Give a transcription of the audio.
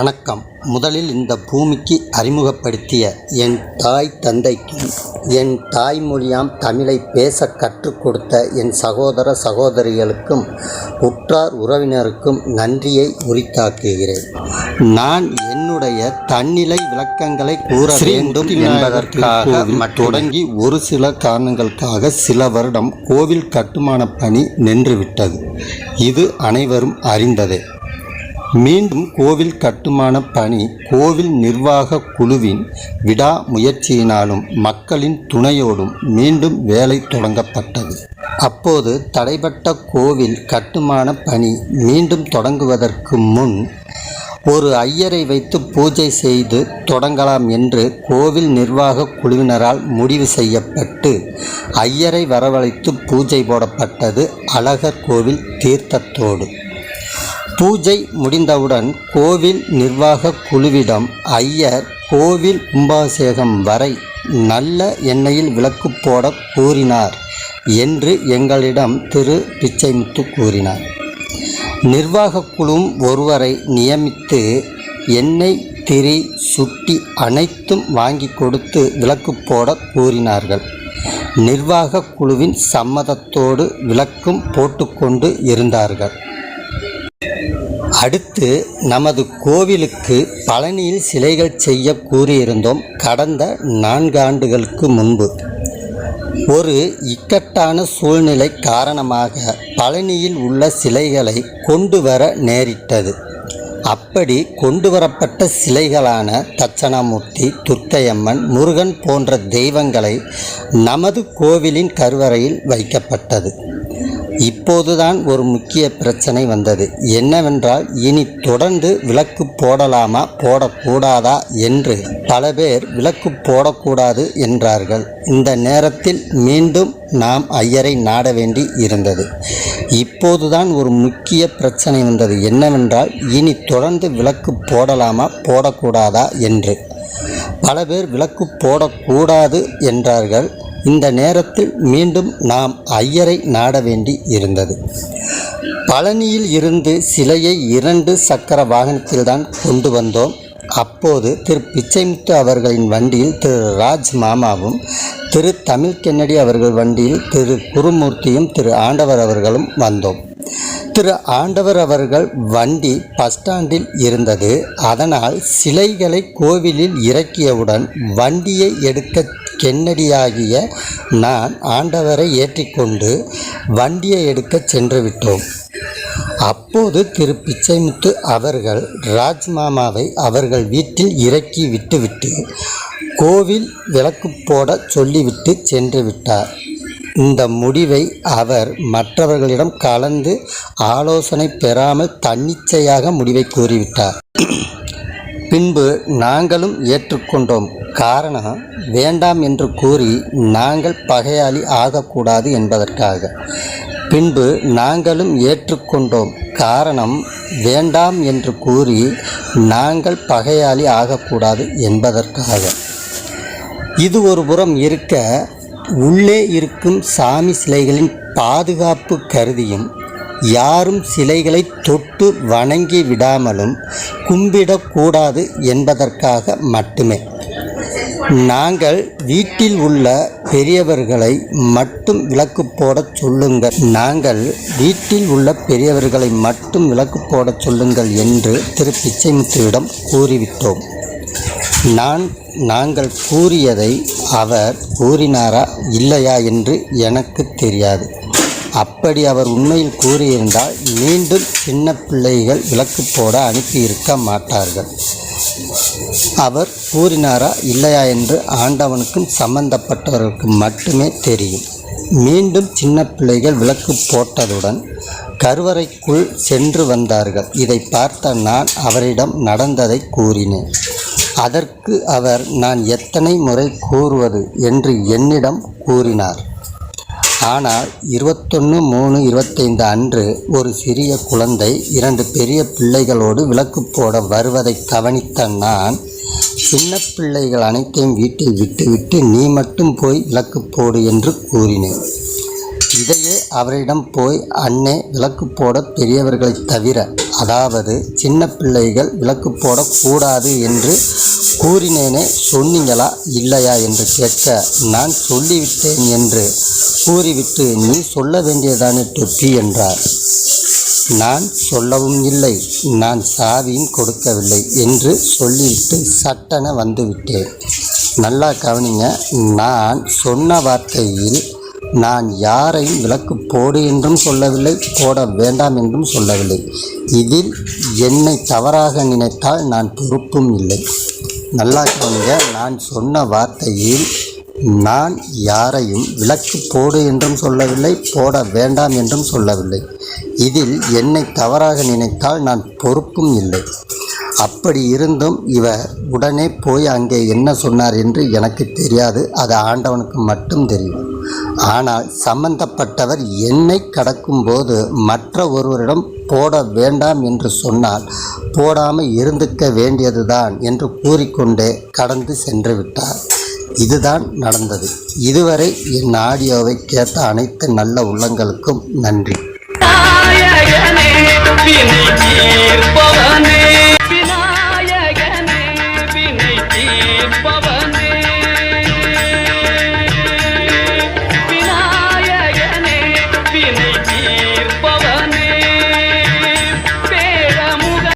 வணக்கம். முதலில் இந்த பூமிக்கு அறிமுகப்படுத்திய என் தாய் தந்தைக்கும் என் தாய்மொழியாம் தமிழை பேச கற்றுக் கொடுத்த என் சகோதர சகோதரிகளுக்கும் உற்றார் உறவினருக்கும் நன்றியை உரித்தாக்குகிறேன். நான் என்னுடைய தன்னிலை விளக்கங்களை கூற வேண்டும் என்பதற்காக தொடங்கி ஒரு சில காரணங்களுக்காக சில வருடம் கோவில் கட்டுமான பணி நின்றுவிட்டது. இது அனைவரும் அறிந்ததே. மீண்டும் கோவில் கட்டுமான பணி கோவில் நிர்வாக குழுவின் விடா முயற்சியினாலும் மக்களின் துணையோடும் மீண்டும் வேலை தொடங்கப்பட்டது. அப்போது தடைப்பட்ட கோவில் கட்டுமான பணி மீண்டும் தொடங்குவதற்கு முன் ஒரு ஐயரை வைத்து பூஜை செய்து தொடங்கலாம் என்று கோவில் நிர்வாக குழுவினரால் முடிவு செய்யப்பட்டு ஐயரை வரவழைத்து பூஜை போடப்பட்டது அழகர் கோவில் தீர்த்தத்தோடு. பூஜை முடிந்தவுடன் கோவில் நிர்வாக குழுவிடம் ஐயர் கோவில் கும்பாபிஷேகம் வரை நல்ல எண்ணெயில் விளக்கு போட கூறினார் என்று எங்களிடம் திரு. பிச்சைமுத்து கூறினார். நிர்வாக குழுவும் ஒருவரை நியமித்து எண்ணெய் திரி சுட்டி அனைத்தும் வாங்கி கொடுத்து விளக்கு போட கூறினார்கள் நிர்வாக குழுவின் சம்மதத்தோடு விளக்கும் போட்டுக்கொண்டு இருந்தார்கள். அடுத்து நமது கோவிலுக்கு பழனியில் சிலைகள் செய்ய கூறியிருந்தோம் கடந்த நான்கு ஆண்டுகளுக்கு முன்பு. ஒரு இக்கட்டான சூழ்நிலை காரணமாக பழனியில் உள்ள சிலைகளை கொண்டு வர நேரிட்டது. அப்படி கொண்டு வரப்பட்ட சிலைகளான தட்சணாமூர்த்தி துர்க்கையம்மன் முருகன் போன்ற தெய்வங்களை நமது கோவிலின் கருவறையில் வைக்கப்பட்டது. இப்போதுதான் ஒரு முக்கிய பிரச்சனை வந்தது. என்னவென்றால் இனி தொடர்ந்து விளக்கு போடலாமா போடக்கூடாதா என்று பல பேர் விளக்கு போடக்கூடாது என்றார்கள். இந்த நேரத்தில் மீண்டும் நாம் ஐயரை நாட வேண்டி இருந்தது. இப்போதுதான் ஒரு முக்கிய பிரச்சனை வந்தது. என்னவென்றால் இனி தொடர்ந்து விளக்கு போடலாமா போடக்கூடாதா என்று. பல பேர் விளக்கு போடக்கூடாது என்றார்கள். இந்த நேரத்தில் மீண்டும் நாம் ஐயரை நாட வேண்டி இருந்தது. பழனியில் இருந்து சிலையை இரண்டு சக்கர வாகனத்தில்தான் கொண்டு வந்தோம். அப்போது திரு பிச்சைமுத்து அவர்களின் வண்டியில் திரு ராஜ் மாமாவும் திரு தமிழ் கென்னடி அவர்கள் வண்டியில் திரு குருமூர்த்தியும் திரு ஆண்டவர் அவர்களும் வந்தோம். திரு ஆண்டவர் அவர்கள் வண்டி பஸ் ஸ்டாண்டில் இருந்தது. அதனால் சிலைகளை கோவிலில் இறக்கியவுடன் வண்டியை எடுக்க கென்னடியாகிய நான் ஆண்டவரை ஏற்றிக்கொண்டு வண்டியை எடுக்க சென்று விட்டோம் அப்போது திரு பிச்சைமுத்து அவர்கள் ராஜ்மாமாவை அவர்கள் வீட்டில் இறக்கி விட்டுவிட்டு கோவில் விளக்கு போட சொல்லிவிட்டு சென்று விட்டார் இந்த முடிவை அவர் மற்றவர்களிடம் கலந்து ஆலோசனை பெறாமல் தன்னிச்சையாக முடிவை கூறிவிட்டார். பின்பு நாங்களும் ஏற்றுக்கொண்டோம். காரணம் வேண்டாம் என்று கூறி நாங்கள் பகையாளி ஆகக்கூடாது என்பதற்காக. பின்பு நாங்களும் ஏற்றுக்கொண்டோம். காரணம் வேண்டாம் என்று கூறி நாங்கள் பகையாளி ஆகக்கூடாது என்பதற்காக. இது ஒரு புறம் இருக்க உள்ளே இருக்கும் சாமி சிலைகளின் பாதுகாப்பு கருதியும் யாரும் சிலைகளை தொட்டு வணங்கி விடாமலும் கும்பிடக்கூடாது என்பதற்காக மட்டுமே. நாங்கள் வீட்டில் உள்ள பெரியவர்களை மட்டும் விளக்கு போடச் சொல்லுங்கள். நாங்கள் வீட்டில் உள்ள பெரியவர்களை மட்டும் விளக்கு போடச் சொல்லுங்கள் என்று திரு பிச்சைமுத்துவிடம் கூறிவிட்டோம். நான் நாங்கள் கூறியதை அவர் கூறினாரா இல்லையா என்று எனக்கு தெரியாது. அப்படி அவர் உண்மையில் கூறியிருந்தால் மீண்டும் சின்ன பிள்ளைகள் விளக்கு போட அனுப்பியிருக்க மாட்டார்கள். அவர் கூறினாரா இல்லையா என்று ஆண்டவனுக்கும் சம்பந்தப்பட்டவர்களுக்கு மட்டுமே தெரியும். மீண்டும் சின்ன பிள்ளைகள் விளக்கு போட்டதுடன் கருவறைக்குள் சென்று வந்தார்கள். இதை பார்த்த நான் அவரிடம் நடந்ததை கூறினேன். அதற்கு அவர் நான் எத்தனை முறை கூறுவது? என்று என்னிடம் கூறினார். ஆனால் இருபத்தொன்று மூணு இருபத்தைந்து அன்று ஒரு சிறிய குழந்தை இரண்டு பெரிய பிள்ளைகளோடு விளக்கு போட வருவதை கவனித்த நான் சின்ன பிள்ளைகள் அனைத்தையும் வீட்டில் விட்டுவிட்டு நீ மட்டும் போய் விளக்கு போடு என்று கூறினேன். இதையே அவரிடம் போய் அண்ணே விளக்கு போட பெரியவர்களை தவிர அதாவது சின்ன பிள்ளைகள் விளக்கு போடக்கூடாது என்று கூறினேனே சொன்னீங்களா இல்லையா என்று கேட்க நான் சொல்லிவிட்டேன் என்று கூறிவிட்டு நீ சொல்ல வேண்டியதானே தொப்பி என்றார். நான் சொல்லவும் இல்லை நான் சாவியும் கொடுக்கவில்லை என்று சொல்லிவிட்டு சட்டென வந்துவிட்டேன். நல்லா கவனிங்க நான் சொன்ன வார்த்தையில் நான் யாரையும் விளக்கு போடு என்றும் சொல்லவில்லை போட வேண்டாம் என்றும் சொல்லவில்லை. இதில் என்னை தவறாக நினைத்தால் நான் பொறுப்பும் இல்லை. நல்லா கவனிங்க நான் சொன்ன வார்த்தையில் நான் யாரையும் விளக்கு போடு என்றும் சொல்லவில்லை போட வேண்டாம் என்றும் சொல்லவில்லை. இதில் என்னை தவறாக நினைத்தால் நான் பொறுப்பும் இல்லை. அப்படி இருந்தும் இவர் உடனே போய் அங்கே என்ன சொன்னார் என்று எனக்கு தெரியாது அது ஆண்டவனுக்கு மட்டும் தெரியும். ஆனால் சம்பந்தப்பட்டவர் என்னை கடக்கும்போது மற்ற ஒருவரிடம் போட வேண்டாம் என்று சொன்னால் போடாமல் இருந்துக்க வேண்டியதுதான் என்று கூறிக்கொண்டே கடந்து சென்று விட்டார். இதுதான் நடந்தது. இதுவரை என் ஆடியோவை கேட்ட அனைத்து நல்ல உள்ளங்களுக்கும் நன்றி. விநாயகனே வினை தீர்ப்பவனே.